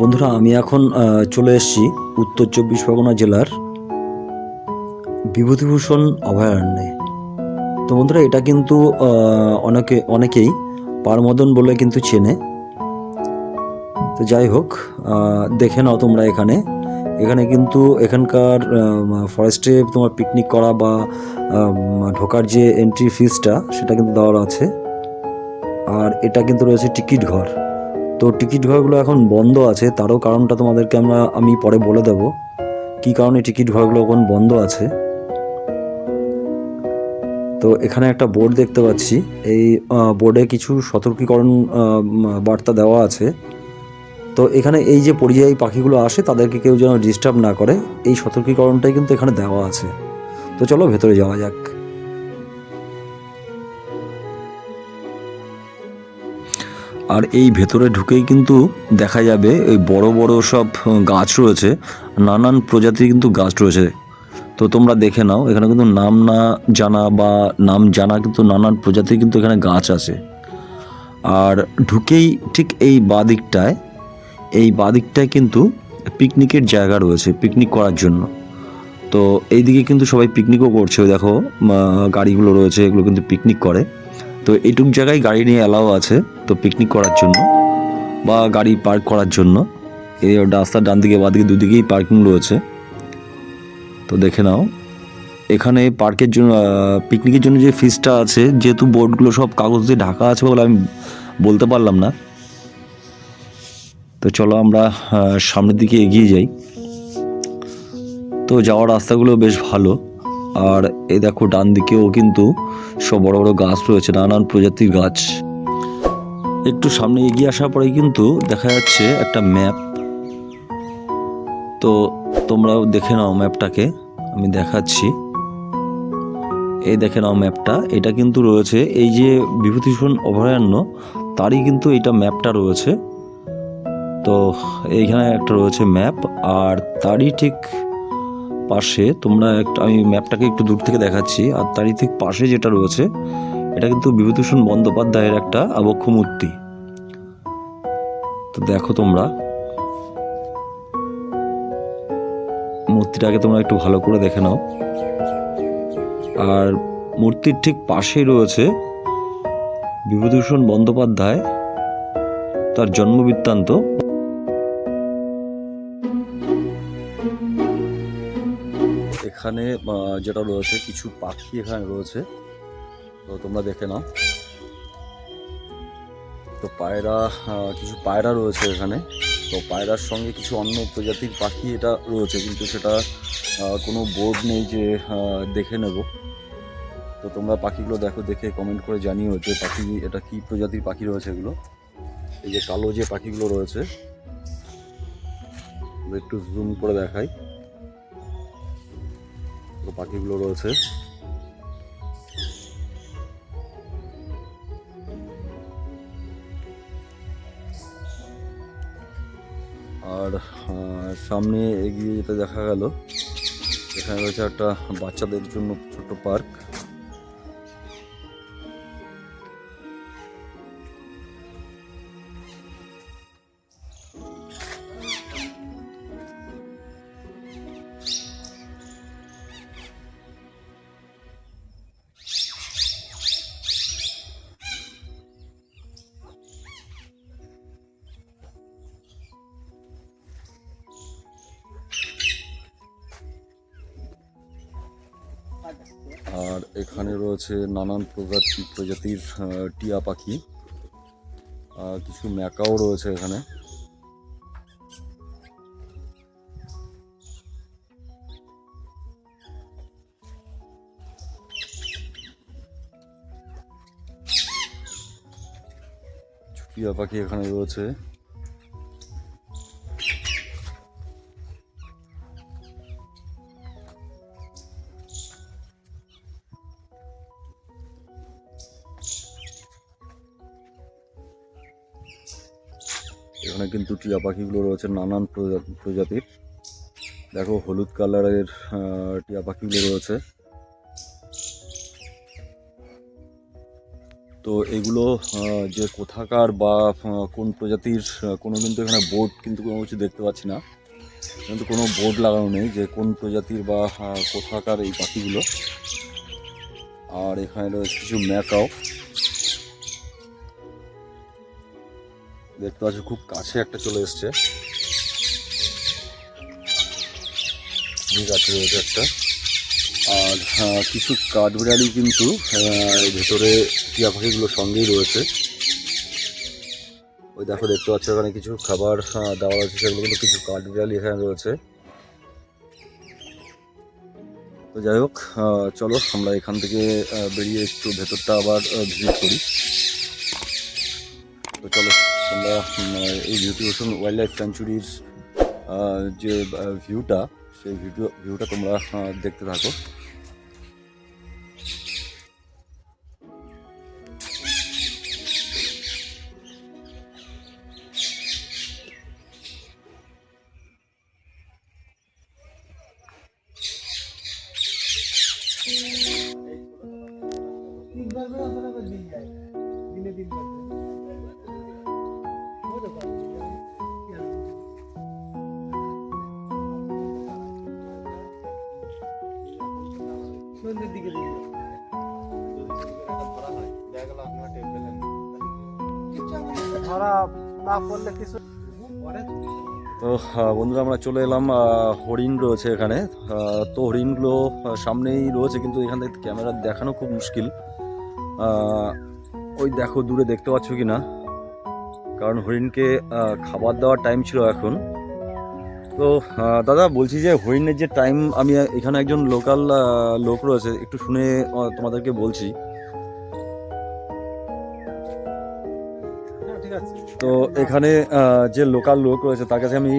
বন্ধুরা, আমি এখন চলে এসেছি উত্তর চব্বিশ পরগনা জেলার বিভূতিভূষণ অভয়ারণ্যে। তো বন্ধুরা, এটা কিন্তু অনেকে, অনেকেই পারমদন বলে কিন্তু চেনে। তো যাই হোক দেখে নাও তোমরা এখানে। এখানে কিন্তু এখানকার ফরেস্টে তোমার পিকনিক করা বা ঢোকার যে এন্ট্রি ফিসটা সেটা কিন্তু দেওয়ার আছে। আর এটা কিন্তু রয়েছে টিকিট ঘর। তো টিকিট ঘরগুলো এখন বন্ধ আছে, তারও কারণটা তোমাদেরকে আমরা, আমি পরে বলে দেব। কী কারণে টিকিট ঘরগুলো এখন বন্ধ আছে? তো এখানে একটা বোর্ড দেখতে পাচ্ছি। এই বোর্ডে কিছু সতর্কীকরণ বার্তা দেওয়া আছে। তো এখানে এই যে পরিযায়ী পাখিগুলো আসে, তাদেরকে কেউ যেন ডিস্টার্ব না করে, এই সতর্কীকরণটাই কিন্তু এখানে দেওয়া আছে। তো চলো ভেতরে যাওয়া যাক। আর এই ভেতরে ঢুকেই কিন্তু দেখা যাবে এই বড় বড় সব গাছ রয়েছে। নানান প্রজাতির কিন্তু গাছ রয়েছে। তো তোমরা দেখে নাও, এখানে কিন্তু নাম না জানা বা নাম জানা কিন্তু নানান প্রজাতির কিন্তু এখানে গাছ আছে। আর ঢুকেই ঠিক এই বাদিকটায় এই বাদিকটায় কিন্তু পিকনিকের জায়গা রয়েছে, পিকনিক করার জন্য। তো এইদিকে কিন্তু সবাই পিকনিকও করছে, ওই দেখো গাড়িগুলো রয়েছে, এগুলো কিন্তু পিকনিক করে। তো এইটুক জায়গায় গাড়ি নিয়ে অ্যালাও আছে। তো পিকনিক করার জন্য বা গাড়ি পার্ক করার জন্য। এই রাস্তার ডান দিকে বাদিকে দুদিকেই পার্কিং রয়েছে। তো দেখে নাও, এখানে পার্কের জন্য পিকনিকের জন্য যে ফিসটা আছে, যেহেতু বোর্ডগুলো সব কাগজ দিয়ে ঢাকা আছে বলে আমি বলতে পারলাম না। তো চলো আমরা সামনের দিকে এগিয়ে যাই। তো যাওয়ার রাস্তাগুলো বেশ ভালো। আর এই দেখো ডান দিকেও কিন্তু সব বড় বড় গাছ রয়েছে, নানান প্রজাতির গাছ। একটু সামনে এগিয়ে আসার পরে কিন্তু দেখা যাচ্ছে একটা ম্যাপ। তো তোমরাও দেখে নাও ম্যাপটাকে, আমি দেখাচ্ছি। এই দেখে নাও ম্যাপটা, এটা কিন্তু রয়েছে, এই যে বিভূতিভূষণ অভয়ারণ্য, তারই কিন্তু এটা ম্যাপটা রয়েছে। তো এইখানে একটা রয়েছে ম্যাপ, আর তারই ঠিক পাশে তোমরা একটা, আমি ম্যাপটাকে একটু দূর থেকে দেখাচ্ছি, আর তারই ঠিক পাশে যেটা রয়েছে এটা কিন্তু বিভূতিভূষণ বন্দ্যোপাধ্যায়ের একটা আবক্ষ মূর্তি। তো দেখো তোমরা। মূর্তিটাকে তোমরা একটু ভালো করে দেখে নাও। আর মূর্তির ঠিক পাশেই রয়েছে বিভূতিভূষণ বন্দ্যোপাধ্যায় তার জন্মবৃত্তান্ত। এখানে যেটা রয়েছে, কিছু পাখি এখানে রয়েছে। তো তোমরা দেখে নাও। তো পায়রা কিছু পায়রা রয়েছে এখানে। তো পায়রার সঙ্গে কিছু অন্য প্রজাতির পাখি এটা রয়েছে, কিন্তু সেটা কোনো বোর্ড নেই যে দেখে নেব। তো তোমরা পাখিগুলো দেখো, দেখে কমেন্ট করে জানিও যে পাখি, এটা কি প্রজাতির পাখি রয়েছে এগুলো। এই যে কালো যে পাখিগুলো রয়েছে, একটু জুম করে দেখাই। তো পাখিগুলো রয়েছে। সামনে এগিয়ে যেতে দেখা গেল। এখানে রয়েছে একটা বাচ্চাদের জন্য ছোট পার্ক। এখানে রয়েছে নানান প্রজাতি প্রজাতির টিয়া পাখি। আর কিছু ম্যাকাও রয়েছে এখানে। টিয়া পাখি এখানে রয়েছে। এখানে কিন্তু টিয়া পাখিগুলো রয়েছে, নানান প্রজা- প্রজাতির। দেখো, হলুদ কালারের টিয়া পাখিগুলো রয়েছে। তো এগুলো যে কোথাকার বা কোন প্রজাতির কোনো কিন্তু এখানে বোর্ড কিন্তু কোনো কিছু দেখতে পাচ্ছি না। কিন্তু কোনো বোর্ড লাগানো নেই যে কোন প্রজাতির বা কোথাকার এই পাখিগুলো। আর এখানে রয়েছে কিছু ম্যাকাও। দেখতে পাচ্ছ খুব কাছে একটা চলে এসছে। রয়েছে একটা। আর আহ, কিছু কাঠবিড়ালি কিন্তু আহ, ভেতরে টিয়া পাখিগুলো সঙ্গেই রয়েছে। ওই দেখো দেখতে পাচ্ছ এখানে কিছু খাবার আহ, দেওয়া আছে সেগুলো কিন্তু কিছু কাঠবিড়ালি এখানে রয়েছে। তো যাই হোক চলো আমরা এখান থেকে বেরিয়ে একটু ভেতরটা আবার ভিজিট করি। তো চলো। তোমরা উম, এই বিউটি ওশন ওয়াইল্ড লাইফ স্যাঞ্চুরির যে ভিউটা সেই ভিডিও ভিউটা তোমরা আহ, দেখতে থাকো তিনবার করে আপনারা করে দিন যায় দিনে তিনবার তো বন্ধুরা, আমরা চলে এলাম হরিণ রয়েছে এখানে। তো হরিণগুলো সামনেই রয়েছে, কিন্তু এখান থেকে ক্যামেরা দেখানো খুব মুশকিল। ওই দেখো, দূরে দেখতে পাচ্ছ কি না? কারণ হরিণকে খাবার দেওয়ার টাইম ছিল এখন। তো দাদা, বলছি যে হরিণের যে টাইম আমি এখানে একজন লোকাল লোক রয়েছে, একটু শুনে তোমাদেরকে বলছি। তো এখানে যে লোকাল লোক রয়েছে তার কাছে আমি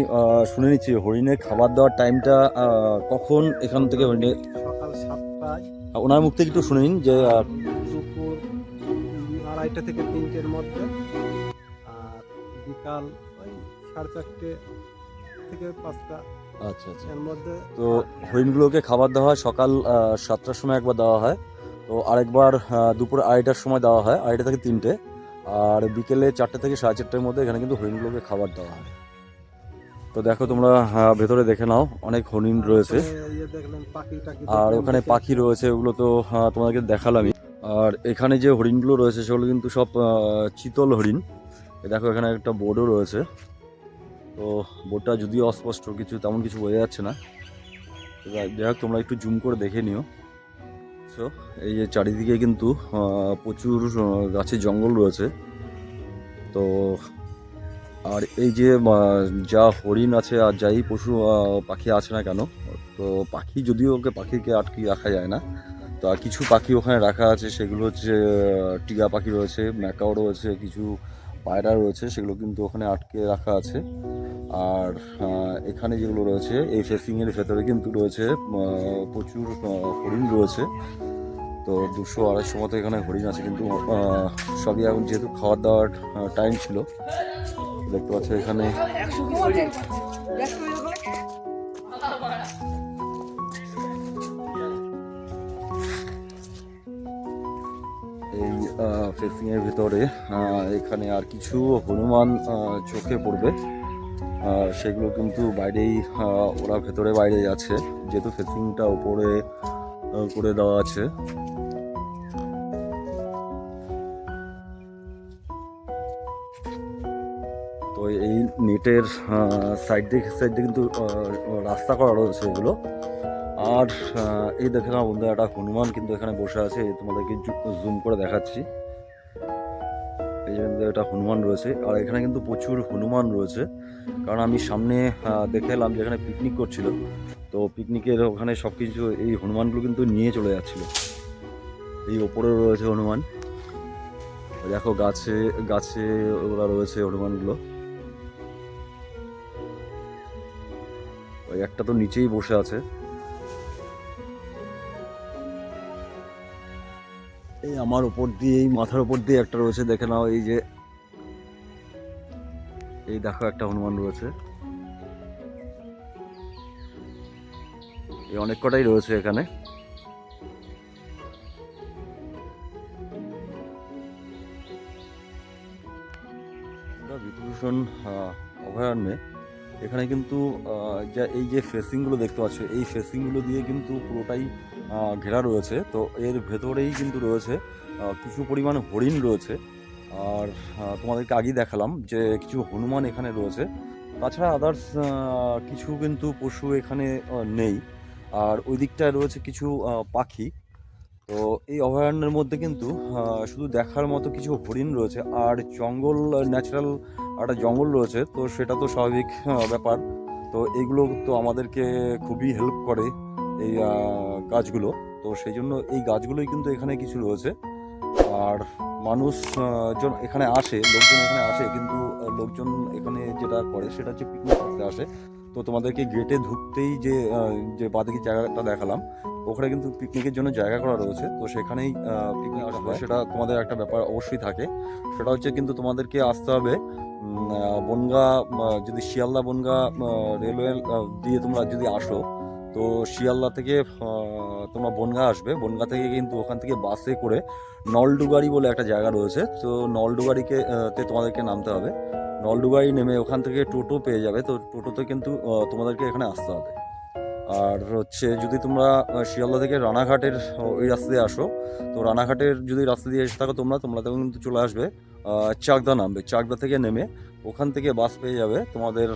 শুনে নিচ্ছি হরিণের খাবার দেওয়ার টাইমটা কখন এখান থেকে হরিণের সকাল সাতটায়। ওনার মুখ থেকে একটু শুনে নিন যে দুপুর আড়াইটা থেকে তিনটের মধ্যে আর বিকাল ওই সাড়ে চারটে থেকে পাঁচটা আচ্ছা আচ্ছা। এর মধ্যে তো হরিণগুলোকে খাবার দেওয়া হয় সকাল সাতটার সময় একবার দেওয়া হয়। তো আরেকবার দুপুর আড়াইটার সময় দেওয়া হয় আড়াইটা থেকে তিনটে। আর বিকেলে চারটে থেকে সাড়ে চারটের মধ্যে এখানে কিন্তু হরিণগুলোকে খাবার দেওয়া হয়। তো দেখো তোমরা ভেতরে দেখে নাও, অনেক হরিণ রয়েছে। আর ওখানে পাখি রয়েছে, ওগুলো তো তোমাদেরকে দেখালামই। আর এখানে যে হরিণগুলো রয়েছে, সেগুলো কিন্তু সব চিতল হরিণ। দেখো, এখানে একটা বোর্ডও রয়েছে। তো বোর্ডটা যদিও অস্পষ্ট, কিছু তেমন কিছু বোঝা যাচ্ছে না। যাই হোক, তোমরা একটু জুম করে দেখে নিও। সো এই যে চারিদিকে কিন্তু প্রচুর গাছের জঙ্গল রয়েছে। তো, আর এই যে যা হরিণ আছে আর যাই পশু পাখি আছে না কেন, তো পাখি যদিও ওকে পাখিকে আটকে রাখা যায় না, তো আর কিছু পাখি ওখানে রাখা আছে, সেগুলো হচ্ছে টিয়া পাখি রয়েছে, ম্যাকাও রয়েছে, কিছু পায়রা রয়েছে, সেগুলো কিন্তু ওখানে আটকে রাখা আছে। আর এখানে যেগুলো রয়েছে, এই ফেসিংয়ের ভেতরে কিন্তু রয়েছে প্রচুর হরিণ রয়েছে। তো দুশো আড়াইশো মতো এখানে হরিণ আছে, কিন্তু সবই এখন যেহেতু খাওয়ার দাওয়ার টাইম ছিল, দেখতে পাচ্ছ এখানে। এই ফেসিং এর ভিতরে এখানে আর কিছু হনুমান চোখে পড়বে। আর সেগুলো কিন্তু বাইরেই ওরা ভেতরে বাইরেই আছে। যেহেতু ফেসিংটা আহ, করে দেওয়া আছে। তো এই নেটের সাইড দিয়ে সাইড দিয়ে কিন্তু রাস্তা করা রয়েছে এগুলো। আর এই দেখে না বন্ধু একটা হনুমান কিন্তু এখানে বসে আছে। তোমাদেরকে জুম করে দেখাচ্ছি। এই যে কিন্তু একটা হনুমান রয়েছে। আর এখানে কিন্তু প্রচুর হনুমান রয়েছে। কারণ আমি সামনে দেখে এলাম যে এখানে পিকনিক করছিল। তো পিকনিকের ওখানে সব কিছু এই হনুমানগুলো কিন্তু নিয়ে চলে যাচ্ছিল। এই ওপরে রয়েছে হনুমান। দেখো গাছে গাছে ওগুলা রয়েছে হনুমানগুলো। ওই একটা তো নিচেই বসে আছে। এই আমার উপর দিয়ে, এই মাথার উপর দিয়ে একটা রয়েছে, দেখে নাও, এই যে এই দেখো একটা হনুমান রয়েছে। এই অনেক কটাই রয়েছে এখানে। বিভূষণ অভয়ারণ্যে। এখানে কিন্তু যা এই যে ফেসিংগুলো দেখতে পাচ্ছ, এই ফেসিংগুলো দিয়ে কিন্তু পুরোটাই ঘেরা রয়েছে। তো এর ভেতরেই কিন্তু রয়েছে কিছু পরিমাণ হরিণ রয়েছে। আর তোমাদেরকে আগেই দেখালাম যে কিছু হনুমান এখানে রয়েছে। তাছাড়া আদার্স কিছু কিন্তু পশু এখানে নেই। আর ওই দিকটায় রয়েছে কিছু পাখি। তো এই অভয়ারণ্যের মধ্যে কিন্তু শুধু দেখার মতো কিছু হরিণ রয়েছে আর জঙ্গল ন্যাচারাল একটা জঙ্গল রয়েছে। তো সেটা তো স্বাভাবিক ব্যাপার। তো এগুলো তো আমাদেরকে খুবই হেল্প করে এই গাছগুলো। তো সেই জন্য এই গাছগুলোই কিন্তু এখানে কিছু রয়েছে। আর মানুষ আহ, জন এখানে আসে লোকজন এখানে আসে কিন্তু লোকজন এখানে যেটা করে সেটা হচ্ছে পিকনিক করতে আসে। তো তোমাদেরকে গেটে ঢুকতেই যে যে বাদিকে জায়গাটা দেখালাম ওখানে কিন্তু পিকনিকের জন্য জায়গা করা রয়েছে। তো সেখানেই পিকনিক আসা হয়। সেটা তোমাদের একটা ব্যাপার অবশ্যই থাকে। সেটা হচ্ছে কিন্তু তোমাদেরকে আসতে হবে বনগা যদি শিয়ালদা বনগা রেলওয়ে দিয়ে তোমরা যদি আসো তো শিয়ালদা থেকে তোমরা বনগা আসবে। বনগা থেকে কিন্তু ওখান থেকে বাসে করে নলডুগাড়ি বলে একটা জায়গা রয়েছে। তো নলডুগাড়িকে তে তোমাদেরকে নামতে হবে। নলডুগাড়ি নেমে ওখান থেকে টোটো পেয়ে যাবে। তো টোটোতে কিন্তু তোমাদেরকে এখানে আসতে হবে। আর হচ্ছে যদি তোমরা শিয়ালদা থেকে রানাঘাটের ওই রাস্তা দিয়ে আসো, তো রানাঘাটের যদি রাস্তা দিয়ে এসে থাকো তোমরা তোমরা তখন কিন্তু চলে আসবে। চাকদা নামবে। চাকদা থেকে নেমে ওখান থেকে বাস পেয়ে যাবে। তোমাদের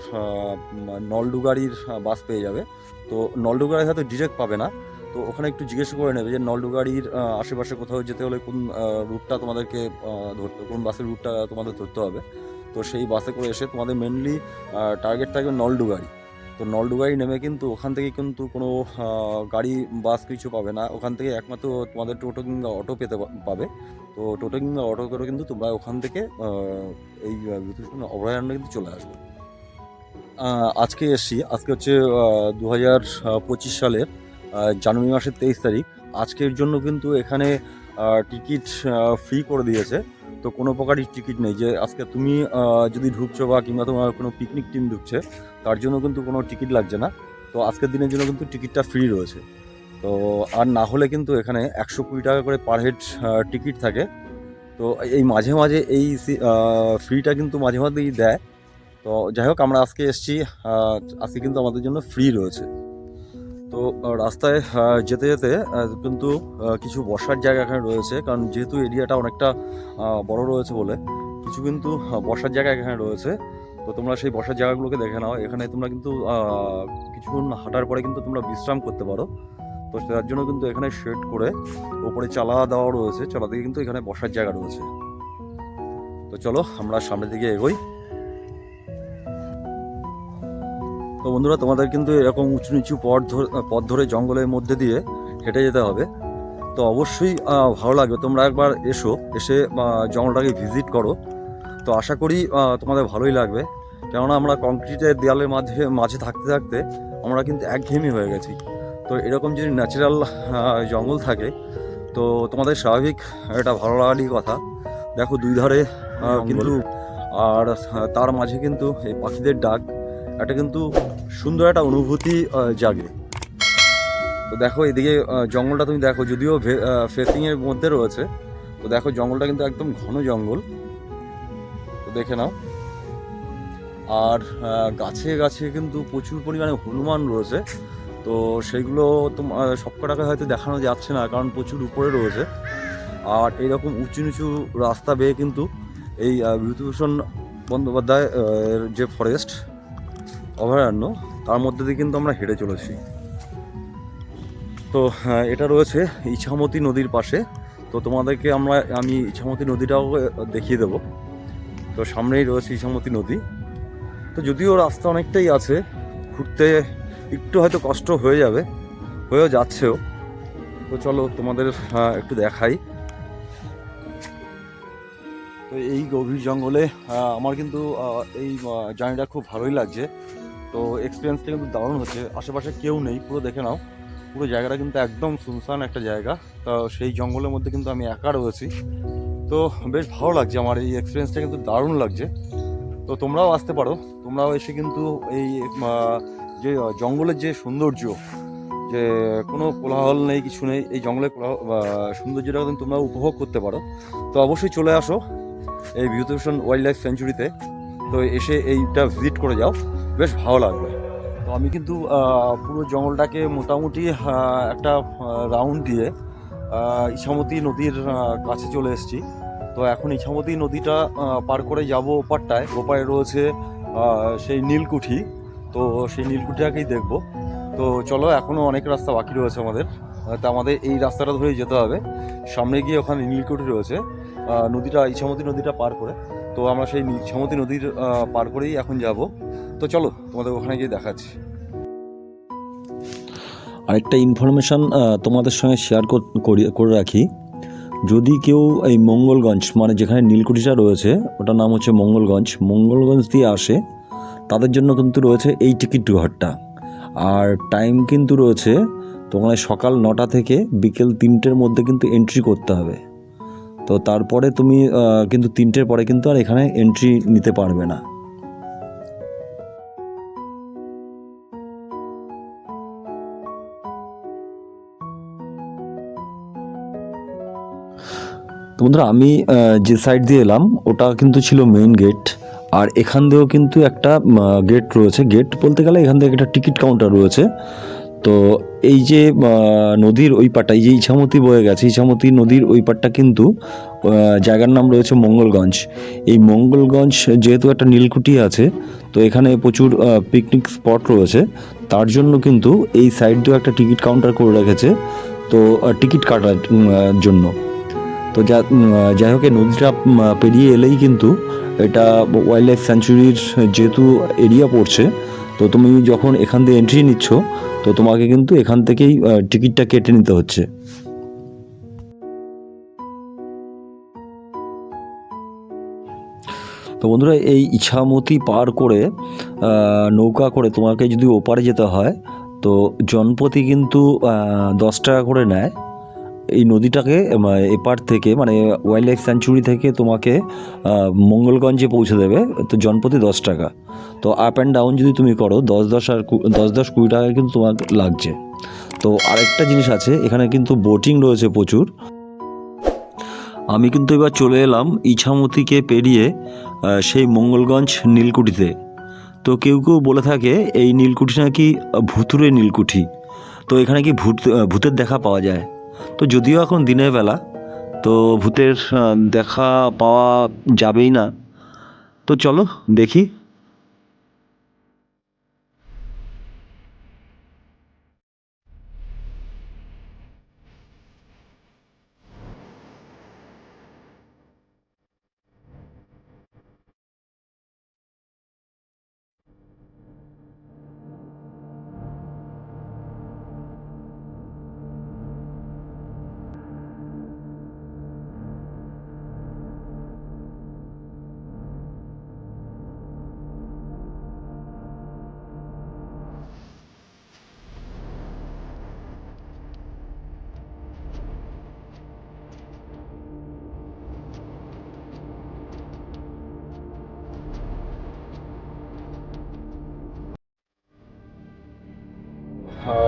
নলডুগাড়ির বাস পেয়ে যাবে। তো নলডুগাড়ি হয়তো ডিরেক্ট পাবে না। তো ওখানে একটু জিজ্ঞেস করে নেবে যে নলডুগাড়ির আশেপাশে কোথাও যেতে হলে কোন রুটটা তোমাদেরকে ধরতে, কোন বাসের রুটটা তোমাদের ধরতে হবে। তো সেই বাসে করে এসে তোমাদের মেনলি টার্গেট থাকবে নলডুগাড়ি। তো নলডুগাড়ি নেমে কিন্তু ওখান থেকে কিন্তু কোনো গাড়ি, বাস কিছু পাবে না। ওখান থেকে একমাত্র তোমাদের টোটো কিংবা অটো পেতে পাবে। তো টোটো কিংবা অটো করে কিন্তু তোমরা ওখান থেকে এই বিভূতিভূষণ কিন্তু চলে আসবে। আজকে এসছি। আজকে হচ্ছে দু হাজার পঁচিশ সালের জানুয়ারি মাসের তেইশ তারিখ। আজকের জন্য কিন্তু এখানে টিকিট ফ্রি করে দিয়েছে। তো কোনো প্রকারই টিকিট নেই যে আজকে তুমি যদি ঢুকছো বা কিংবা তোমার কোনো পিকনিক টিম ঢুকছে, তার জন্য কিন্তু কোনো টিকিট লাগছে না। তো আজকের দিনের জন্য কিন্তু টিকিটটা ফ্রি রয়েছে। তো আর না হলে কিন্তু এখানে একশো কুড়ি টাকা করে পার হেড টিকিট থাকে। তো এই মাঝে মাঝে এই ফ্রিটা কিন্তু মাঝে মাঝেই দেয়। তো যাই হোক আমরা আজকে এসেছি আজকে কিন্তু আমাদের জন্য ফ্রি রয়েছে। তো রাস্তায় যেতে যেতে কিন্তু কিছু বসার জায়গা এখানে রয়েছে, কারণ যেহেতু এরিয়াটা অনেকটা বড় রয়েছে বলে, কিছু কিন্তু বসার জায়গা এখানে রয়েছে। তো তোমরা সেই বসার জায়গাগুলোকে দেখে নাও। এখানে তোমরা কিন্তু কিছুক্ষণ হাঁটার পরে কিন্তু তোমরা বিশ্রাম করতে পারো। তো তার জন্য কিন্তু এখানে শেড করে ওপরে চালা দেওয়া রয়েছে। চালা দিকে কিন্তু এখানে বসার জায়গা রয়েছে। তো চলো, আমরা সামনের দিকে এগোই। তো বন্ধুরা তোমাদের কিন্তু এরকম উঁচু নিচু পথ ধরে পথ ধরে জঙ্গলের মধ্যে দিয়ে হেঁটে যেতে হবে। তো অবশ্যই ভালো লাগবে। তোমরা একবার এসো এসে জঙ্গলটাকে ভিজিট করো। তো আশা করি তোমাদের ভালোই লাগবে। কেননা আমরা কংক্রিটের দেয়ালের মাঝে মাঝে থাকতে থাকতে আমরা কিন্তু একঘেয়েমি হয়ে গেছি। তো এরকম যদি ন্যাচারাল জঙ্গল থাকে তো তোমাদের স্বাভাবিক এটা ভালো লাগারই কথা। দেখো দুই ধারে কিন্তু আর তার মাঝে কিন্তু এই পাখিদের ডাক একটা কিন্তু সুন্দর একটা অনুভূতি জাগে। তো দেখো, এদিকে জঙ্গলটা তুমি দেখো, যদিও ফেসিং এর মধ্যে রয়েছে, তো দেখো, জঙ্গলটা কিন্তু একদম ঘন জঙ্গল। তো দেখে নাও। আর গাছে গাছে কিন্তু প্রচুর পরিমাণে হনুমান রয়েছে, তো সেইগুলো তোমার সবকটাকে হয়তো দেখানো যাচ্ছে না, কারণ প্রচুর উপরে রয়েছে। আর এইরকম উঁচু নিচু রাস্তা বেয়ে কিন্তু এই বিভূতিভূষণ বন্দ্যোপাধ্যায় যে ফরেস্ট অভয়ারণ্য তার মধ্যে দিয়ে কিন্তু আমরা হেঁটে চলেছি। তো আহ, এটা রয়েছে ইছামতি নদীর পাশে। তো তোমাদেরকে আমরা আমি ইছামতি নদীটাও দেখিয়ে দেবো। তো সামনেই রয়েছে ইছামতি নদী। তো যদিও রাস্তা অনেকটাই আছে ঘুরতে একটু হয়তো কষ্ট হয়ে যাবে হয়েও যাচ্ছেও। তো চলো তোমাদের আহ, একটু দেখাই। তো এই গভীর জঙ্গলে আমার কিন্তু এই জার্নিটা খুব ভালোই লাগছে। তো এক্সপিরিয়েন্সটা কিন্তু দারুণ হচ্ছে। আশেপাশে কেউ নেই, পুরো দেখে নাও। পুরো জায়গাটা কিন্তু একদম শুনশান একটা জায়গা। তো সেই জঙ্গলের মধ্যে কিন্তু আমি একা রয়েছি। তো বেশ ভালো লাগছে আমার এই এক্সপিরিয়েন্সটা কিন্তু দারুণ লাগছে। তো তোমরাও আসতে পারো। তোমরাও এসে কিন্তু এই যে জঙ্গলের যে সৌন্দর্য, যে কোনো কোলাহল নেই, কিছু নেই, এই জঙ্গলের কোলাহল, বা সৌন্দর্যটা কিন্তু তোমরা উপভোগ করতে পারো। তো অবশ্যই চলে আসো এই বিভূতিভূষণ ওয়াইল্ড লাইফ সেঞ্চুরিতে তো এসে এইটা ভিজিট করে যাও। বেশ ভালো লাগবে। তো আমি কিন্তু পুরো জঙ্গলটাকে মোটামুটি একটা রাউন্ড দিয়ে ইছামতি নদীর কাছে চলে এসেছি। তো এখন ইছামতি নদীটা পার করে যাব ওপারটায়। ওপারে রয়েছে সেই নীলকুঠি। তো সেই নীলকুঠিটাকেই দেখব। তো চলো এখনও অনেক রাস্তা বাকি রয়েছে আমাদের। তা আমাদের এই রাস্তাটা ধরেই যেতে হবে। সামনে গিয়ে ওখানে নীলকুঠি রয়েছে। নদীটা, ইছামতি নদীটা পার করে। তো আমরা সেই ইছামতি নদীর পার করেই এখন যাব। তো চলো, তোমাদের ওখানে গিয়ে দেখাচ্ছি। আরেকটা ইনফরমেশান তোমাদের সঙ্গে শেয়ার করে রাখি। যদি কেউ এই মঙ্গলগঞ্জ মানে যেখানে নীলকুঠিটা রয়েছে, ওটার নাম হচ্ছে মঙ্গলগঞ্জ। মঙ্গলগঞ্জ দিয়ে আসে, তাদের জন্য কিন্তু রয়েছে এই টিকিট ঘরটা আর টাইম কিন্তু রয়েছে তোমার সকাল নটা থেকে বিকেল তিনটের মধ্যে কিন্তু এন্ট্রি করতে হবে। তো তারপরে তুমি কিন্তু তিনটের পরে কিন্তু আর এখানে এন্ট্রি নিতে পারবে না। তো বন্ধুরা, আমি যে সাইড দিয়ে এলাম, ওটা কিন্তু ছিল মেইন গেট আর এখান দিয়েও কিন্তু একটা গেট রয়েছে। গেট বলতে গেলে এখান থেকে একটা টিকিট কাউন্টার রয়েছে। তো এই যে নদীর ওই পাটটা এই যে ইছামতি বয়ে গেছে, ইছামতি নদীর ওই পাটটা কিন্তু জায়গার নাম রয়েছে মঙ্গলগঞ্জ। এই মঙ্গলগঞ্জ যেহেতু একটা নীলকুঠি আছে, তো এখানে প্রচুর পিকনিক স্পট রয়েছে। তার জন্য কিন্তু এই সাইড দিয়েও একটা টিকিট কাউন্টার করে রেখেছে। তো টিকিট কাটার জন্য। তো যা যাই হোক নদীটা পেরিয়ে এলেই কিন্তু এটা ওয়াইল্ড লাইফ স্যাঞ্চুরির যেহেতু এরিয়া পড়ছে তো তুমি যখন এখান দিয়ে এন্ট্রি নিচ্ছ, তো তোমাকে কিন্তু এখান থেকেই টিকিটটা কেটে নিতে হচ্ছে। তো বন্ধুরা, এই ইছামতি পার করে নৌকা করে তোমাকে যদি ওপারে যেতে হয়, তো জনপ্রতি কিন্তু দশ টাকা করে নেয়। এই নদীটাকে এপার থেকে মানে ওয়াইল্ড লাইফ স্যাঞ্চুরি থেকে তোমাকে মঙ্গলগঞ্জে পৌঁছে দেবে, তো জনপ্রতি দশ টাকা। তো আপ অ্যান্ড ডাউন যদি তুমি করো, দশ দশ আর দশ দশ কুড়ি টাকা কিন্তু তোমার লাগছে। তো আরেকটা জিনিস আছে, এখানে কিন্তু বোটিং রয়েছে প্রচুর। আমি কিন্তু এবার চলে এলাম ইছামতিকে পেরিয়ে সেই মঙ্গলগঞ্জ নীলকুঠিতে। তো কেউ কেউ বলে থাকে, এই নীলকুঠি নাকি ভুতুরে নীলকুঠি। তো এখানে কি ভূত ভূতের দেখা পাওয়া যায়? তো যদিও এখন দিনের বেলা তো ভূতের দেখা পাওয়া যাবেই না। তো চলো দেখি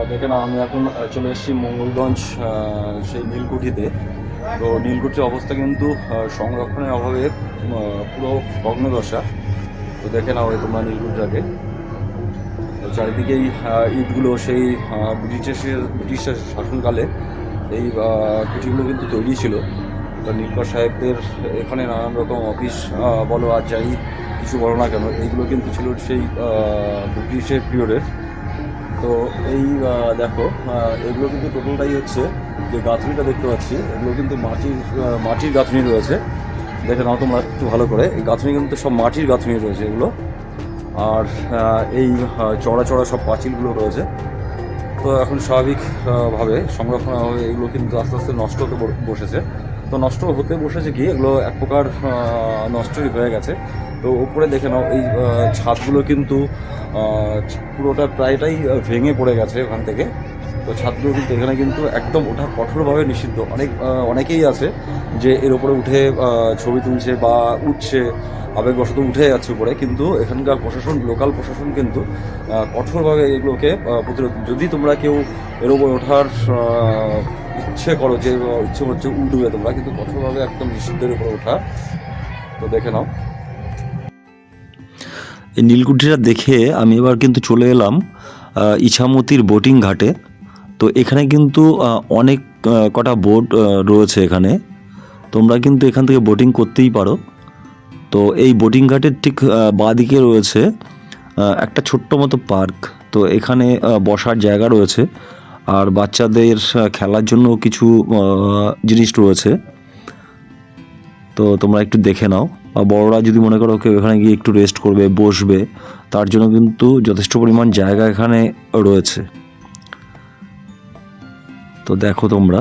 দেখে না আমি এখন চলে এসেছি মঙ্গলগঞ্জ সেই নীলকুঠিতে। তো নীলকুঠির অবস্থা কিন্তু সংরক্ষণের অভাবে পুরো ভগ্নদশা। তো দেখে নাও তোমরা নীলকুঠিটাকে। তো চারিদিকেই ইটগুলো সেই ব্রিটিশের ব্রিটিশের শাসনকালে এই কুঠিগুলো কিন্তু তৈরি ছিল। তো নীলকর সাহেবদের এখানে নানান রকম অফিস বলো আর যাই, কিছু বলো না কেন, এইগুলো কিন্তু ছিল সেই ব্রিটিশের পিরিয়ডের। তো এই দেখো এগুলো কিন্তু টোটালটাই হচ্ছে যে গাঁথনিটা দেখতে পাচ্ছি এগুলো কিন্তু মাটির মাটির গাঁথনি রয়েছে। দেখে নাও তোমরা একটু ভালো করে এই গাঁথনি কিন্তু সব মাটির গাঁথনি রয়েছে এগুলো। আর এই চড়া চড়া সব পাঁচিলগুলো রয়েছে। তো এখন স্বাভাবিকভাবে আহ, ভাবে সংরক্ষণ হবে এগুলো কিন্তু আস্তে আস্তে নষ্ট হতে বসেছে। তো নষ্ট হতে বসেছে কি এগুলো এক প্রকার নষ্টই হয়ে গেছে। তো উপরে দেখে নাও, এই ছাদগুলো কিন্তু পুরোটা প্রায়টাই ভেঙে পড়ে গেছে ওখান থেকে। তো ছাদগুলো কিন্তু এখানে কিন্তু একদম ওঠা কঠোরভাবে নিষিদ্ধ। অনেক অনেকেই আছে যে এর উপরে উঠে ছবি তুলছে বা উঠছে, আবেগবশত উঠে যাচ্ছে উপরে, কিন্তু এখানকার প্রশাসন, লোকাল প্রশাসন কিন্তু কঠোরভাবে এগুলোকে প্রতিরোধ, যদি তোমরা কেউ এর উপরে ওঠার ইচ্ছে করো যে ইচ্ছে হচ্ছে উঠবে তোমরা, কিন্তু কঠোরভাবে একদম নিষিদ্ধের উপরে ওঠা। তো দেখে নাও। এই নীলকুঠিটা দেখে আমি এবার কিন্তু চলে এলাম ইছামতির বোটিং ঘাটে। তো এখানে কিন্তু অনেক কটা বোট রয়েছে এখানে। তোমরা কিন্তু এখান থেকে বোটিং করতেই পারো। তো এই বোটিং ঘাটের ঠিক বাঁদিকে রয়েছে একটা ছোট্ট মতো পার্ক। তো এখানে বসার জায়গা রয়েছে। আর বাচ্চাদের খেলার জন্য কিছু জিনিস রয়েছে। তো তোমরা একটু দেখে নাও। বড়রা যদি মনে করো কেউ এখানে গিয়ে একটু রেস্ট করবে, বসবে, তার জন্য কিন্তু যথেষ্ট পরিমাণ জায়গা এখানে রয়েছে। তো দেখো তোমরা।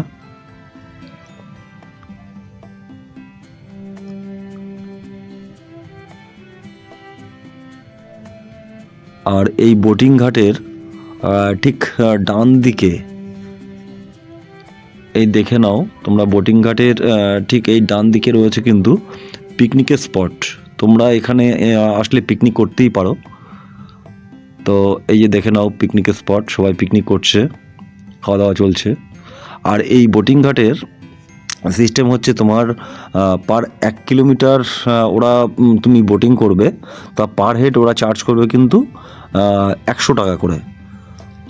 আর এই বোটিং ঘাটের ঠিক ডান দিকে, এই দেখে নাও তোমরা বোটিং ঘাটের ঠিক এই ডান দিকে রয়েছে কিন্তু। পিকনিকের স্পট তোমরা এখানে আসলে পিকনিক করতেই পারো। তো এই যে দেখে নাও পিকনিকের স্পট সবাই পিকনিক করছে খাওয়া দাওয়া চলছে। আর এই বোটিং ঘাটের সিস্টেম হচ্ছে তোমার পার এক কিলোমিটার ওরা তুমি বোটিং করবে, তা পার হেড ওরা চার্জ করবে কিন্তু একশো টাকা করে।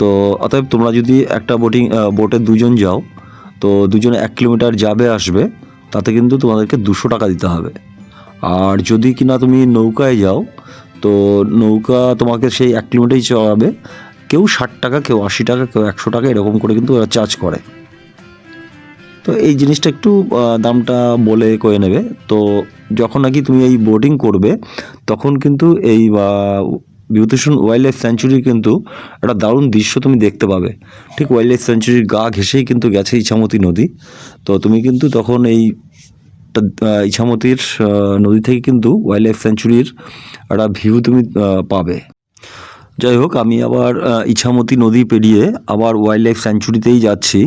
তো অতএব তোমরা যদি একটা বোটিং বোটে দুজন যাও, তো দুজনে এক কিলোমিটার যাবে, আসবে, তাতে কিন্তু তোমাদেরকে দুশো টাকা দিতে হবে। আর যদি কিনা তুমি নৌকায় যাও তো নৌকা তোমাকে সেই এক কিলোমিটারই চড়াবে। কেউ ষাট টাকা কেউ আশি টাকা কেউ একশো টাকা এরকম করে কিন্তু ওরা চার্জ করে। তো এই জিনিসটা একটু দামটা বলে কয়ে নেবে। তো যখন নাকি তুমি এই বোটিং করবে তখন কিন্তু এই আহ, বিভূতিভূষণ ওয়াইল্ড লাইফ স্যাঞ্চুরি কিন্তু একটা দারুণ দৃশ্য তুমি দেখতে পাবে। ঠিক ওয়াইল্ড লাইফ স্যাঞ্চুরির গা ঘেঁষেই কিন্তু গেছে ইছামতি নদী। তো তুমি কিন্তু তখন এই টা- আহ, ইছামতির নদী থেকে কিন্তু ওয়াইল্ড লাইফ স্যাঞ্চুরির একটা ভিউ তুমি পাবে। যাই হোক আমি আবার ইছামতি নদী পেরিয়ে আবার ওয়াইল্ড লাইফ স্যাঞ্চুরিতেই যাচ্ছি।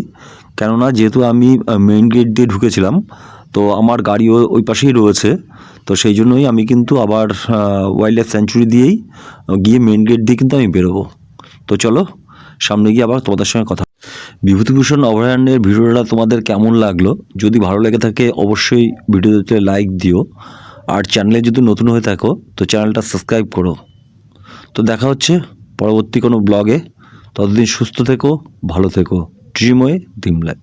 কেননা যেহেতু আমি মেইন গেট দিয়ে ঢুকেছিলাম তো আমার গাড়িও ওই পাশেই রয়েছে তো সেই জন্যই আমি কিন্তু আবার ওয়াইল্ড লাইফ স্যাঞ্চুরি দিয়েই গিয়ে মেইন গেট দিয়ে কিন্তু আমি বেরোবো। তো চলো সামনে গিয়ে আবার তোমাদের সঙ্গে কথা বিভূতিভূষণ অভয়ারণ্যের ভিডিওটা তোমাদের কেমন লাগল? যদি ভালো লেগে থাকে, অবশ্যই ভিডিওতে লাইক দিও। আর চ্যানেলে যদি নতুন হয়ে থাকো, তো চ্যানেলটা সাবস্ক্রাইব করো। তো দেখা হচ্ছে পরবর্তী কোনো ব্লগে ততদিন সুস্থ থেকো, ভালো থেকো। ড্রিমওয়ে ডিম লাইফ